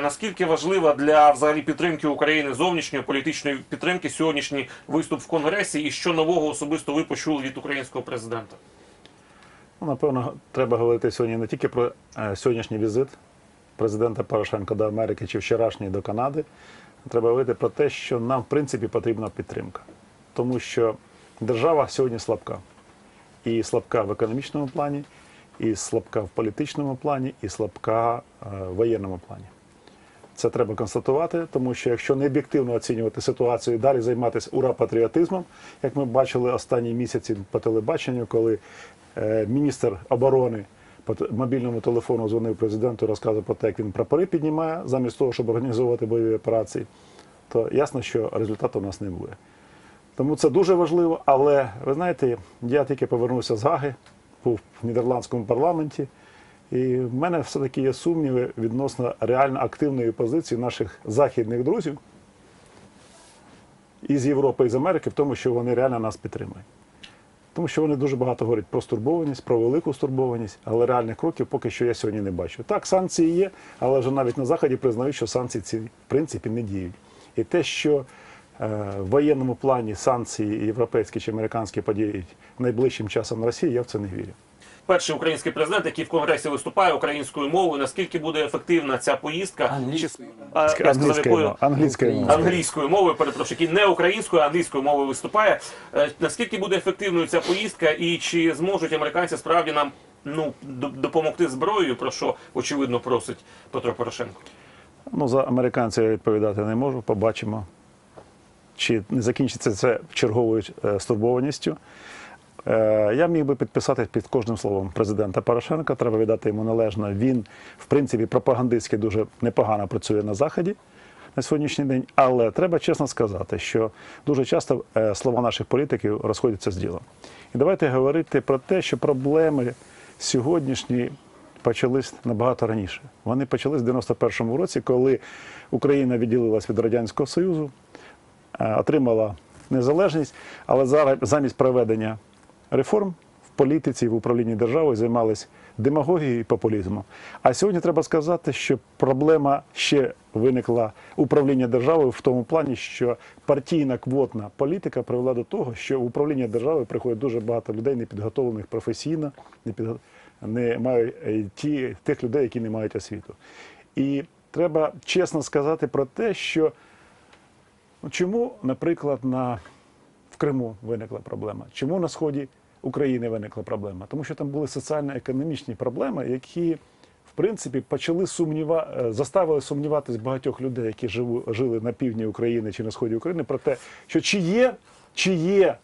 Наскільки важлива для взагалі підтримки України зовнішньої політичної підтримки сьогоднішній виступ в Конгресі, і що нового особисто ви почули від українського президента? Ну, напевно, треба говорити сьогодні не тільки про е, сьогоднішній візит президента Порошенка до Америки чи вчорашній до Канади. Треба говорити про те, що нам, в принципі, потрібна підтримка. Тому що держава сьогодні слабка. І слабка в економічному плані, і слабка в політичному плані, і слабка е, в воєнному плані. Це треба констатувати, тому що якщо не об'єктивно оцінювати ситуацію і далі займатися ура-патріотизмом, як ми бачили останні місяці по телебаченню, коли е, міністр оборони по мобільному телефону дзвонив президенту, розказував про те, як він прапори піднімає, замість того, щоб організовувати бойові операції, то ясно, що результату у нас не буде. Тому це дуже важливо. Але ви знаєте, я тільки повернувся з Гаги, був в нідерландському парламенті, і в мене все-таки є сумніви відносно реально активної позиції наших західних друзів із Європи і з Америки в тому, що вони реально нас підтримують. Тому що вони дуже багато говорять про стурбованість, про велику стурбованість, але реальних кроків поки що я сьогодні не бачу. Так, санкції є, але вже навіть на Заході признають, що санкції ці в принципі не діють. І те, що е, в воєнному плані санкції європейські чи американські подіють найближчим часом на Росії, я в це не вірю. Перший український президент, який в Конгресі виступає українською мовою, наскільки буде ефективна ця поїздка? Англійською. А, я сказав, Англійською якою? мовою. Англійською мовою. англійською мовою, перепрошую, який не українською, а англійською мовою виступає. Е, Наскільки буде ефективною ця поїздка, і чи зможуть американці справді нам ну допомогти зброєю, про що очевидно просить Петро Порошенко? Ну, за американців я відповідати не можу. Побачимо, чи не закінчиться це черговою е, стурбованістю. Е, Я міг би підписати під кожним словом президента Порошенка. Треба віддати йому належно. Він, в принципі, пропагандистськи дуже непогано працює на Заході на сьогоднішній день. Але треба чесно сказати, що дуже часто е, слова наших політиків розходяться з ділом. І давайте говорити про те, що проблеми сьогоднішні почались набагато раніше. Вони почались в 91-му році, коли Україна відділилась від Радянського Союзу, е, отримала незалежність, але зараз замість проведення реформ в політиці, в управлінні державою займались демагогією і популізмом. А сьогодні треба сказати, що проблема ще виникла управління державою в тому плані, що партійна квотна політика привела до того, що в управління державою приходить дуже багато людей, непідготовлених професійно, не, підго- не мають е, ті, тих людей, які не мають освіту. І треба чесно сказати про те, що Ну, Чому, наприклад, на, в Криму виникла проблема? Чому на сході України виникла проблема? Тому що там були соціально-економічні проблеми, які, в принципі, почали сумніва... е, заставили сумніватись багатьох людей, які живу... жили на півдні України чи на сході України, про те, що чи є, чи є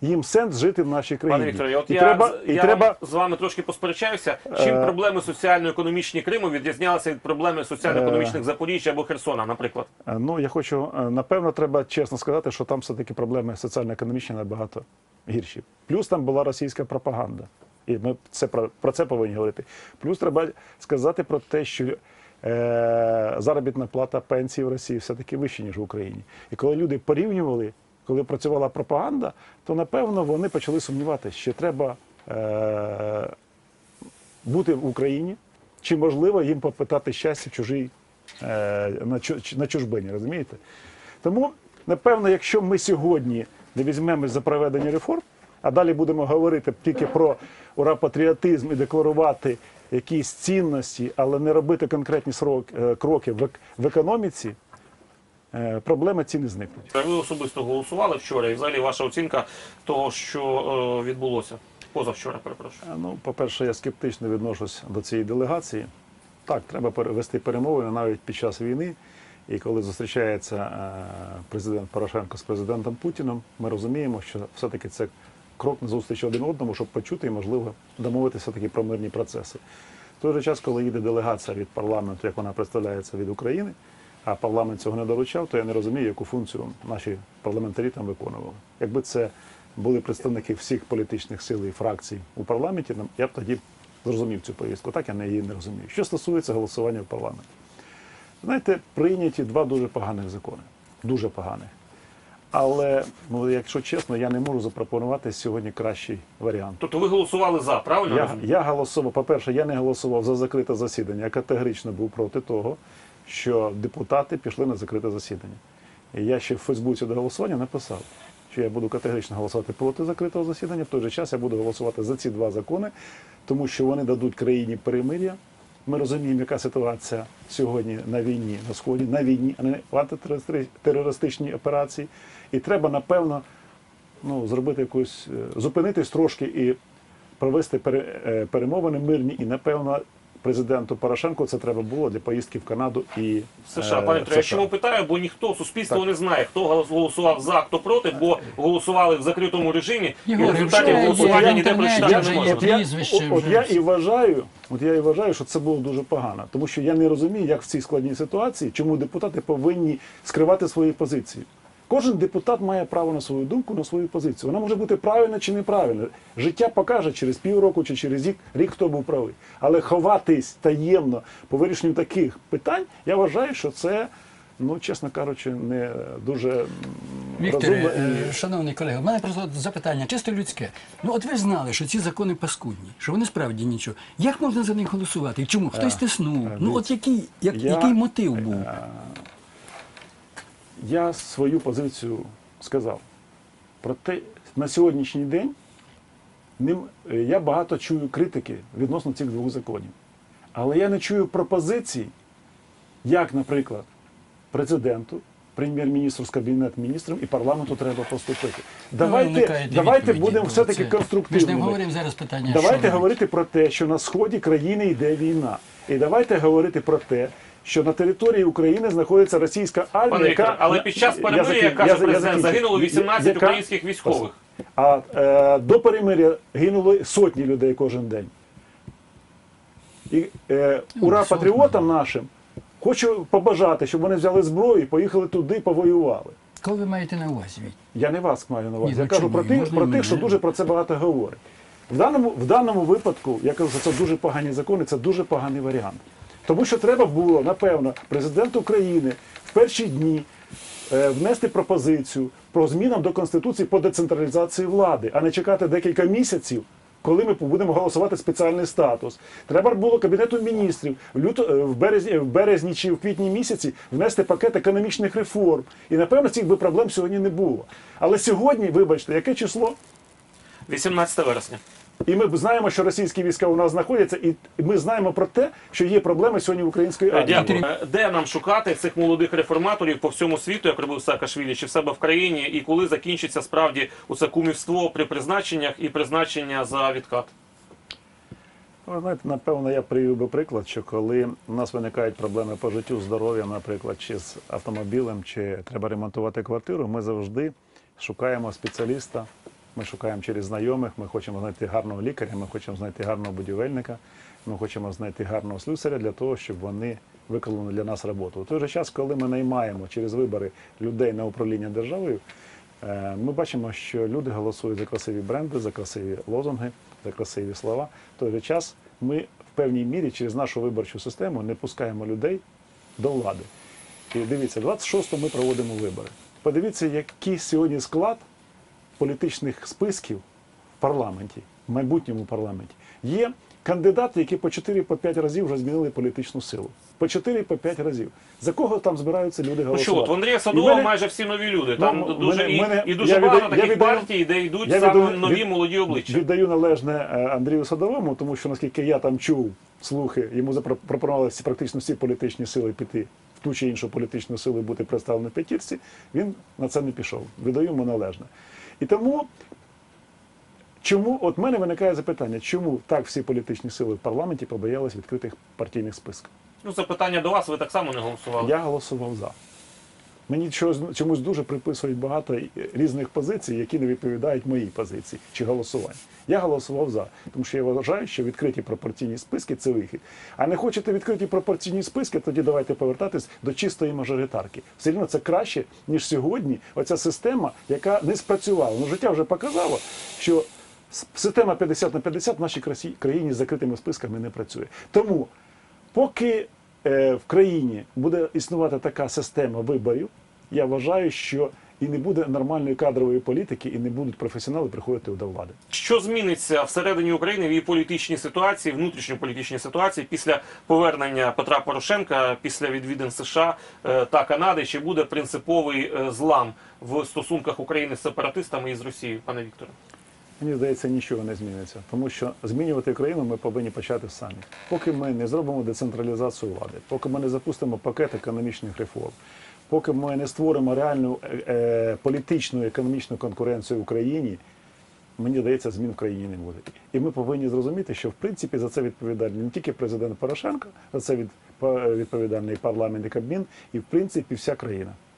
їм сенс жити в нашій країні. Пане Вікторе, от і я, треба, і я треба... з вами трошки посперечаюся. Чим Е, проблеми соціально-економічні Криму відрізнялися від проблеми соціально-економічних Запоріжжя або Херсона, наприклад? Е, Ну, я хочу, е, напевно, треба чесно сказати, що там все-таки проблеми соціально-економічні набагато гірші. Плюс там була російська пропаганда. І ми це про, про це повинні говорити. Плюс треба сказати про те, що е, заробітна плата пенсії в Росії все-таки вища, ніж в Україні. І коли люди порівнювали, коли працювала пропаганда, то напевно вони почали сумніватися, що треба е, бути в Україні, чи можливо їм попитати щастя в чужій е, на чужбині, розумієте? Тому, напевно, якщо ми сьогодні не візьмемось за проведення реформ, а далі будемо говорити тільки про ура-патріотизм і декларувати якісь цінності, але не робити конкретні е, кроки в, економіці, е, проблеми ці не зникнуть. Ви особисто голосували вчора, і взагалі ваша оцінка того, що е, відбулося позавчора, перепрошую. Ну, по-перше, я скептично відношусь до цієї делегації. Так, треба вести перемовини навіть під час війни. І коли зустрічається е, президент Порошенко з президентом Путіном, ми розуміємо, що все-таки це крок на зустріч один одному, щоб почути і, можливо, домовитися таки про мирні процеси. В той же час, коли їде делегація від парламенту, як вона представляється від України, а парламент цього не доручав, то я не розумію, яку функцію наші парламентарі там виконували. Якби це були представники всіх політичних сил і фракцій у парламенті, я б тоді зрозумів цю повістку. Так я не- її не розумію. Що стосується голосування в парламенті. Знаєте, прийняті два дуже поганих закони. Дуже поганих. Але, ну, якщо чесно, я не можу запропонувати сьогодні кращий варіант. Тобто ви голосували за, правильно? Я, я голосував, по-перше, я не голосував за закрите засідання, я категорично був проти того, що депутати пішли на закрите засідання. І я ще в Фейсбуці до голосування написав, що я буду категорично голосувати проти закритого засідання. В той же час я буду голосувати за ці два закони, тому що вони дадуть країні перемир'я. Ми розуміємо, яка ситуація сьогодні на війні на сході, на війні, а не в антитерористичній операції. І треба, напевно, ну, зробити якусь, е, зупинитись трошки і провести е, перемовини мирні. І, напевно, президенту Порошенку це треба було для поїздки в Канаду і США, е, пане я чому питаю, бо ніхто суспільство не знає, хто голос- голосував за, хто проти, бо голосували в закритому режимі, і Ігор, результатів голосування в ніде прочитати не можна. От я, от я і вважаю, от я і вважаю, що це було дуже погано, тому що я не розумію, як в цій складній ситуації, чому депутати повинні скривати свої позиції. Кожен депутат має право на свою думку, на свою позицію. Вона може бути правильна чи неправильна. Життя покаже через півроку чи через рік, рік хто був правий. Але ховатись таємно по вирішенню таких питань, я вважаю, що це, ну чесно кажучи, не дуже Вікторе, розумно. е, шановний колега, в мене просто запитання чисто людське. Ну от ви ж знали, що ці закони паскудні, що вони справді нічого. Як можна за них голосувати? І чому? Хтось тиснув? Ну от який, як, Е, я- який мотив був? Я свою позицію сказав. Проте на сьогоднішній день ним, я багато чую критики відносно цих двох законів. Але я не чую пропозицій, як, наприклад, президенту, прем'єр-міністру з кабінет міністром і парламенту треба поступити. Давайте, уникаєте давайте будемо все-таки це- Ми ж не говоримо зараз питання. Давайте говорити про те, що на сході країни йде війна. І давайте говорити про те, що на території України знаходиться російська армія. Пане яка... але під час перемир'я, як каже я- я президент, закінчу. загинуло 18 яка- українських військових. А е, до перемир'я гинули сотні людей кожен день. І е, ура сотні. патріотам нашим хочу побажати, щоб вони взяли зброю і поїхали туди повоювали. Кого ви маєте на увазі? Я не вас маю на увазі. Ні, я ну кажу про тих, про тих, що дуже про це багато говорять. В даному, в даному випадку я кажу, що це дуже погані закони, це дуже поганий варіант. Тому що треба було, напевно, президенту України в перші дні е, внести пропозицію про змінам до Конституції по децентралізації влади, а не чекати декілька місяців. Коли ми будемо голосувати спеціальний статус, треба було кабінету міністрів в люто е, в березні, в березні чи в квітні місяці внести пакет економічних реформ. І напевно цих би проблем сьогодні не було. Але сьогодні, вибачте, яке число? 18 вересня. І ми знаємо, що російські війська у нас знаходяться, і ми знаємо про те, що є проблеми сьогодні в української армії. Дякую. Е, Де нам шукати цих молодих реформаторів по всьому світу, як робив Саакашвілі, чи в себе в країні, і коли закінчиться справді оце кумівство при призначеннях і призначення за відкат? Ви знаєте, напевно, я привів би приклад, що коли у нас виникають проблеми по життю, здоров'я, наприклад, чи з автомобілем, чи треба ремонтувати квартиру, ми завжди шукаємо спеціаліста. Ми шукаємо через знайомих, ми хочемо знайти гарного лікаря, ми хочемо знайти гарного будівельника, ми хочемо знайти гарного слюсаря для того, щоб вони виконали для нас роботу. У той же час, коли ми наймаємо через вибори людей на управління державою, Е, Ми бачимо, що люди голосують за красиві бренди, за красиві лозунги, за красиві слова. В той же час ми в певній мірі через нашу виборчу систему не пускаємо людей до влади. І дивіться, 26-го ми проводимо вибори. Подивіться, який сьогодні склад політичних списків в парламенті, в майбутньому парламенті. Є кандидати, які по 4-5 разів вже змінили політичну силу. По 4-5 разів. За кого там збираються люди Ну що, от в Андрія Садова мене- майже всі нові люди. Там Ну, дуже мене- і, мене- і дуже я багато віддаю- таких віддаю- партій, де йдуть саме віддаю- нові від- молоді обличчя. Віддаю належне е, Андрію Садовому, тому що наскільки я там чув слухи, йому запропонували практично всі політичні сили піти в ту чи іншу політичну силу і бути представленим в п'ятірці. Він на це не пішов. Віддаю йому належне. І тому. Чому от в мене виникає запитання, чому так всі політичні сили в парламенті побоялись відкритих партійних списків? Ну, це питання до вас, ви так само не голосували. Я голосував за. Мені чомусь дуже приписують багато різних позицій, які не відповідають моїй позиції чи голосуванню. Я голосував за, тому що я вважаю, що відкриті пропорційні списки це вихід. А не хочете відкриті пропорційні списки, тоді давайте повертатись до чистої мажоритарки. Все рівно це краще, ніж сьогодні. Оця система, яка не спрацювала. Ну, життя вже показало, що система 50 на 50 в нашій країні з закритими списками не працює. Тому Поки в країні буде існувати така система виборів, я вважаю, що і не буде нормальної кадрової політики, і не будуть професіонали приходити до влади. Що зміниться всередині України в її політичній ситуації, внутрішньополітичній ситуації після повернення Петра Порошенка, після відвідин США е, та Канади? Чи буде принциповий е, злам в стосунках України з сепаратистами і з Росією, пане Вікторе? Мені здається, нічого не зміниться, тому що змінювати країну ми повинні почати самі. Поки ми не зробимо децентралізацію влади, поки ми не запустимо пакет економічних реформ, поки ми не створимо реальну е, е, політичну економічну конкуренцію в Україні, мені здається, змін в країні не буде. І ми повинні зрозуміти, що в принципі за це відповідальний не тільки президент Порошенко, за це від- відповідальний парламент і Кабмін, і в принципі вся країна.